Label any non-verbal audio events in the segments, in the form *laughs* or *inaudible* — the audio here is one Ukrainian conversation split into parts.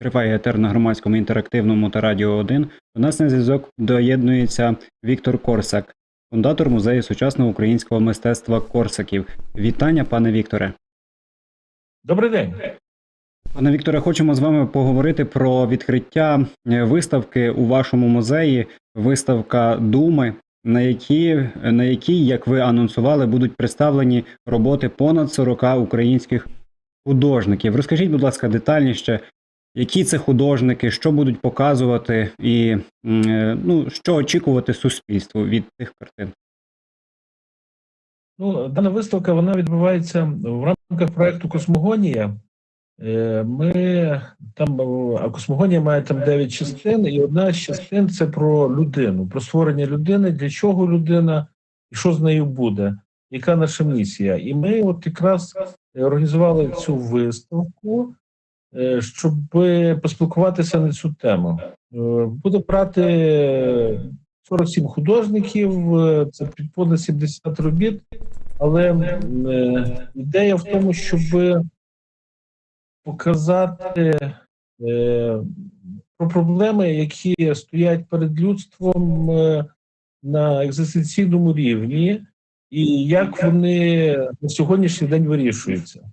Триває етер на громадському інтерактивному та радіо 1. До нас на зв'язок доєднується Віктор Корсак, фундатор музею сучасного українського мистецтва Корсаків. Вітання, пане Вікторе. Добрий день. Пане Вікторе, хочемо з вами поговорити про відкриття е, виставки у вашому музеї. Виставка Думи, на якій, на якій, як ви анонсували, будуть представлені роботи понад 40 українських художників. Розкажіть, будь ласка, детальніше, які це художники, що будуть показувати, і е, ну, що очікувати суспільству від цих картин. Ну, дана виставка вона відбувається в рамках проекту Космогонія. Е, Ми там е, а космогонія має там 9 частин, і одна з частин це про людину, про створення людини, для чого людина і що з нею буде, яка наша місія. І ми от якраз організували цю виставку, щоб поспілкуватися на цю тему. Е, Буде брати 47 художників, е, це понад 70 робіт. Але е, ідея в тому, щоб показати е, про проблеми, які стоять перед людством е, на екзистенційному рівні, і як вони на сьогоднішній день вирішуються.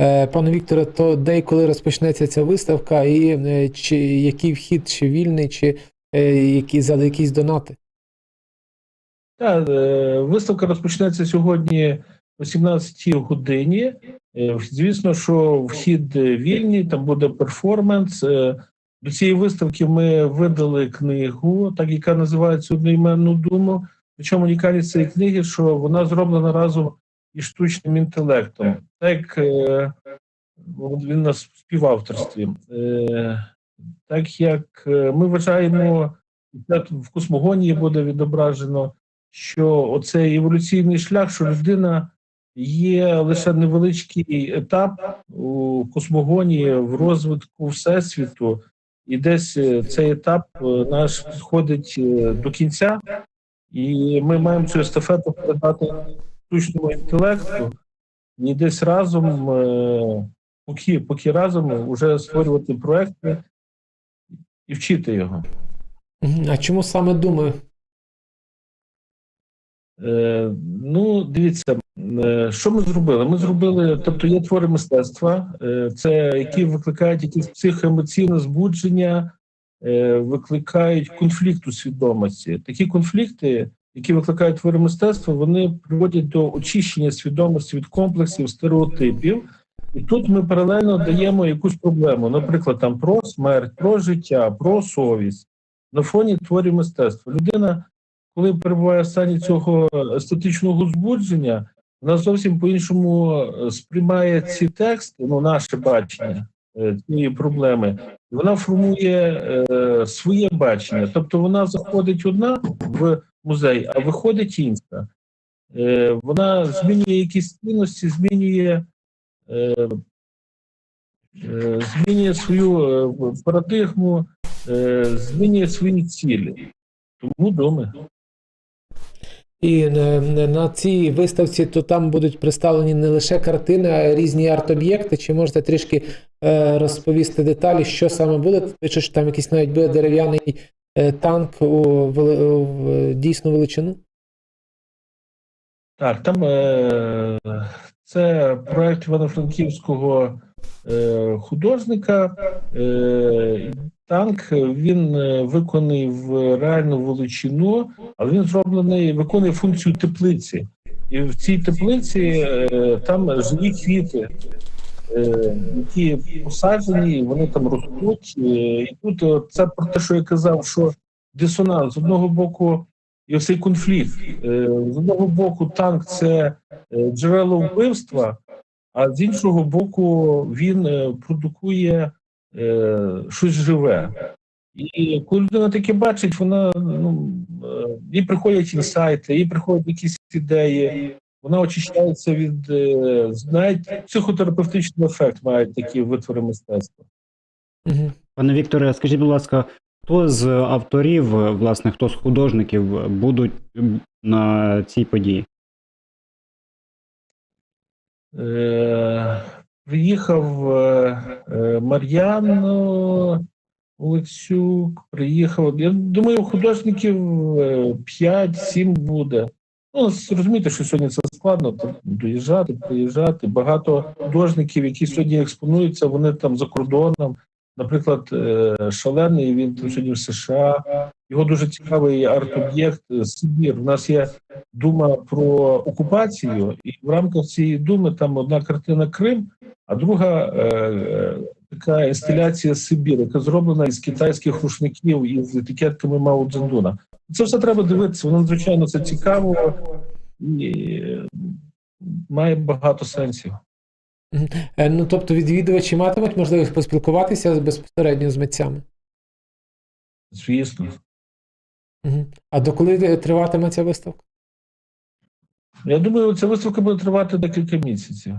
Е, Пане Вікторе, то де і коли розпочнеться ця виставка, і е, чи який вхід, чи вільний, чи е, які за якісь донати? Так, виставка розпочнеться сьогодні о 17 годині. Звісно, що вхід вільний, там буде перформанс. До цієї виставки ми видали книгу, так яка називається одноіменну думу. Причому унікальність цієї книги, що вона зроблена разом із штучним інтелектом. Так е, він в співавторстві. Е, Так як е, ми вважаємо, в космогонії буде відображено, що оцей еволюційний шлях, що людина є лише невеличкий етап у космогонії в розвитку всесвіту, і десь цей етап наш підходить до кінця, і ми маємо цю естафету передати штучному інтелекту, і десь разом, е, поки, поки разом вже створювати проекти і вчити його. А чому саме думи? Е, ну, дивіться, е, що ми зробили? Ми зробили, тобто є твори мистецтва, е, це які викликають якісь психоемоційне збудження, е, викликають конфлікт у свідомості. Такі конфлікти, які викликають твори мистецтва, вони приводять до очищення свідомості від комплексів, стереотипів. І тут ми паралельно даємо якусь проблему, наприклад, там про смерть, про життя, про совість на фоні творів мистецтва. Людина коли перебуває в стані цього естетичного збудження, вона зовсім по-іншому е, сприймає ці тексти, ну наше бачення цієї проблеми. Вона формує е, своє бачення. Тобто вона заходить одна в музей, а виходить інша. Е, вона змінює якісь цінності, змінює, е, е, змінює свою е, парадигму, е, змінює свої цілі. Тому доми. І е, на цій виставці то там будуть представлені не лише картини, а й різні арт-об'єкти. Чи можете трішки е, розповісти деталі, що саме буде? Пишеш, що там якийсь навіть буде дерев'яний е, танк у, у дійсну величину? Так, там е, це проект Івано-Франківського е, художника. Е, танк він е, виконаний в реальну величину, але він зроблений, виконує функцію теплиці. І в цій теплиці е, там живі квіти, е, які посаджені, вони там ростуть. Е, і тут е, це про те, що я казав, що дисонанс з одного боку. І цей конфлікт. Е, З одного боку, танк це е, джерело вбивства, а з іншого боку, він е, продукує е, щось живе. І коли людина таке бачить, вона ну, е, їй приходять інсайти, їй приходять якісь ідеї, вона очищається від е, навіть психотерапевтичний ефект мають такі витвори мистецтва. Пане Вікторе, скажіть, будь ласка, хто з авторів, власне, хто з художників будуть на цій події? Е, приїхав е, е, Мар'ян е, Олексюк, приїхав. Я думаю, художників 5-7 буде. Ну, розумієте, що сьогодні це складно доїжджати, приїжджати. Багато художників, які сьогодні експонуються, вони там за кордоном. Наприклад, е, шалений він в США. Його дуже цікавий арт-об'єкт е, Сибір. У нас є дума про окупацію, і в рамках цієї думи там одна картина Крим, а друга е, е, така інсталяція Сибір, яка зроблена із китайських рушників із етикетками Мао Цзедуна. Це все треба дивитися. Воно звичайно це цікаво і має багато сенсів. Е, Ну, тобто відвідувачі матимуть можливість поспілкуватися безпосередньо з митцями. Звісно. А доколи триватиме ця виставка? Я думаю, ця виставка буде тривати декілька місяців.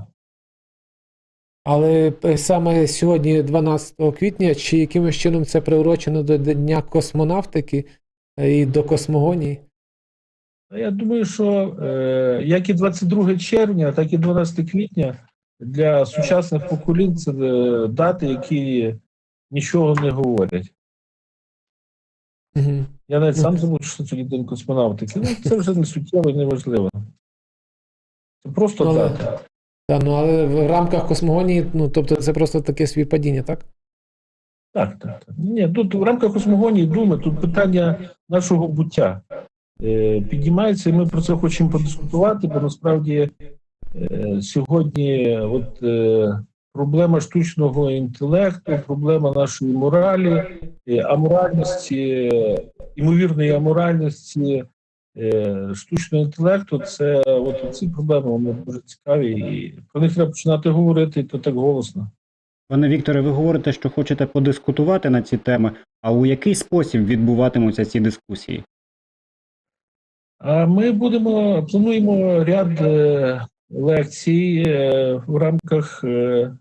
Але е, саме сьогодні, 12 квітня, чи якимось чином це приурочено до Дня космонавтики е, і до космогонії? Я думаю, що е, як і 22 червня, так і 12 квітня для сучасних поколінь це е, дати, які нічого не говорять. Мгм. Я навіть сам забув, що це день космонавтики. Ну, це вже не суттєво і не важливо. Це просто Але- дата. Та, ну, але в рамках космогонії, ну тобто це просто таке співпадіння, так? Так, так, так. Ні, тут в рамках космогонії думи, тут питання нашого буття е, піднімається, і ми про це хочемо подискутувати, бо насправді сьогодні от, е, проблема штучного інтелекту, проблема нашої моралі, е, аморальності, е, імовірної аморальності е, штучного інтелекту, це от ці проблеми вони дуже цікаві, і про них треба починати говорити, і то так голосно. Пане Вікторе, ви говорите, що хочете подискутувати на ці теми. А у який спосіб відбуватимуться ці дискусії? Ми будемо плануємо ряд е, лекцій е, в рамках е, е,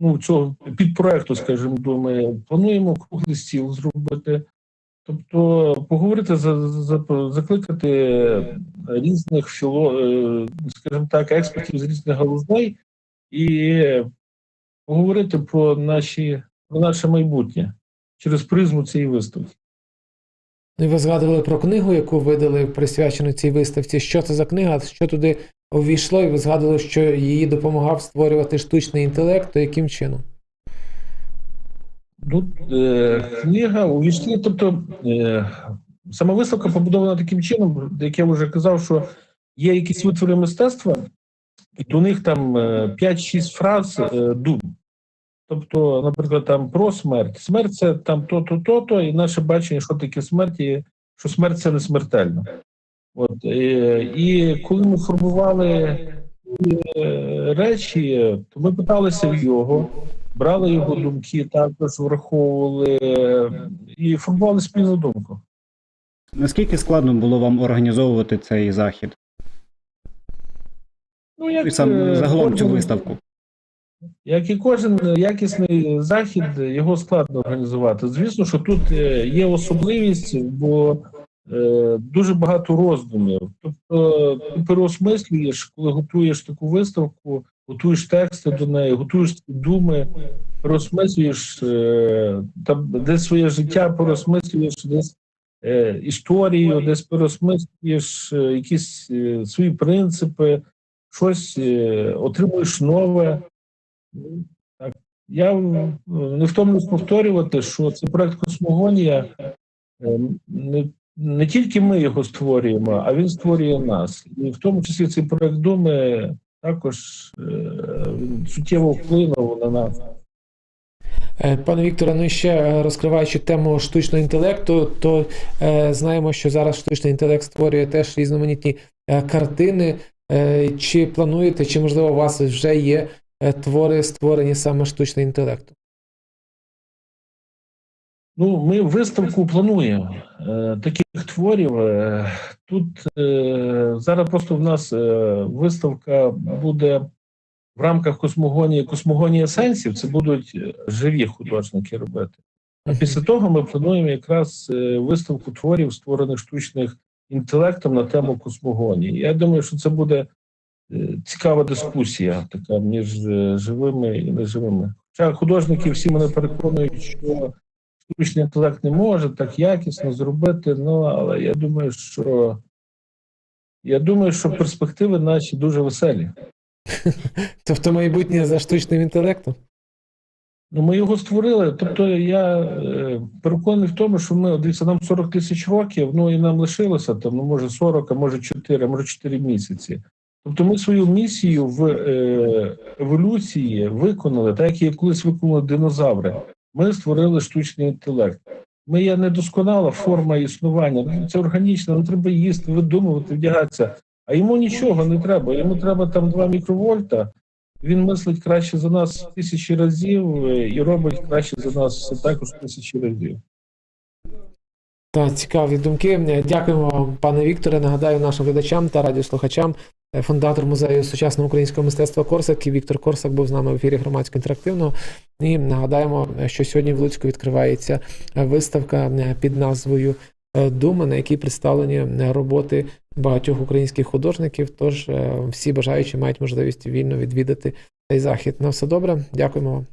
ну, цього підпроекту, скажімо, думи. Плануємо круглий стіл зробити. Тобто поговорити за, за закликати різних філо, скажімо так, експертів з різних галузей і поговорити про наші про наше майбутнє через призму цієї виставки. Ну, і ви згадували про книгу, яку видали присвячену цій виставці. Що це за книга? Що туди увійшло? І ви згадували, що її допомагав створювати штучний інтелект, то яким чином? Тут е, книга увійшли, тобто е, сама виставка побудована таким чином, як я вже казав, що є якісь витвори мистецтва, і до них там е, 5-6 фраз е, дум. Тобто, наприклад, там про смерть. Смерть це там то-то, то-то, і наше бачення, що таке смерть, і що смерть це не смертельно. От, е, і коли ми формували е, речі, то ми питалися в його брали його думки, також враховували і формували спільну думку. Наскільки складно було вам організовувати цей захід? Ну, як, І сам е, загалом цю кожен- виставку? Як і кожен якісний захід, його складно організувати. Звісно, що тут є особливість, бо дуже багато роздумів. Тобто, ти переосмислюєш, коли готуєш таку виставку, готуєш тексти до неї, готуєш думи, переосмислюєш е, там, десь своє життя, переосмислюєш десь е, історію, десь переосмислюєш е, якісь е, свої принципи, щось е, отримуєш нове. Так. Я е, не втомлюсь повторювати, що це проект Космогонія. Не, тільки ми його створюємо, а він створює нас. І в тому числі цей проект Думи також е, суттєво вплинув на нас. Е, Пане Вікторе, ну і ще е, розкриваючи тему штучного інтелекту, то е, знаємо, що зараз штучний інтелект створює теж різноманітні е, картини. Е, чи плануєте, чи можливо у вас вже є твори, створені саме штучним інтелектом? Ну, ми виставку плануємо е, таких творів. Е, тут е, зараз просто в нас е, виставка буде в рамках космогонії, космогонія сенсів. Це будуть е, живі художники робити. А після того ми плануємо якраз е, виставку творів, створених штучних інтелектом на тему космогонії. Я думаю, що це буде е, цікава дискусія така між живими і неживими. Хоча художники всі мене переконують, що штучний інтелект не може так якісно зробити. Ну але я думаю, що я думаю, що перспективи наші дуже веселі. *laughs* Тобто майбутнє за штучним інтелектом? Ну, ми його створили. Тобто, я е, переконаний в тому, що ми дивіться, нам 40 тисяч років, ну і нам лишилося там, ну може 40, а може 4, а може 4 місяці. Тобто, ми свою місію в е, еволюції виконали, так як її колись виконали динозаври. Ми створили штучний інтелект. Ми є недосконала форма існування. Ну, Це органічно, не треба їсти, видумувати, вдягатися. А йому нічого не треба. Йому треба там 2 мікровольта. Він мислить краще за нас тисячі разів е, і робить краще за нас також тисячі разів. Та цікаві думки. Дякуємо пане Вікторе. Нагадаю нашим глядачам та радіослухачам. Е, Фундатор музею сучасного українського мистецтва Корсак і Віктор Корсак був з нами в ефірі громадсько інтерактивного. І нагадаємо, що сьогодні в Луцьку відкривається виставка е, під назвою е, Дума, на якій представлені е, роботи багатьох українських художників. Тож е, всі бажаючі мають можливість вільно відвідати цей захід. На все добре. Дякуємо вам.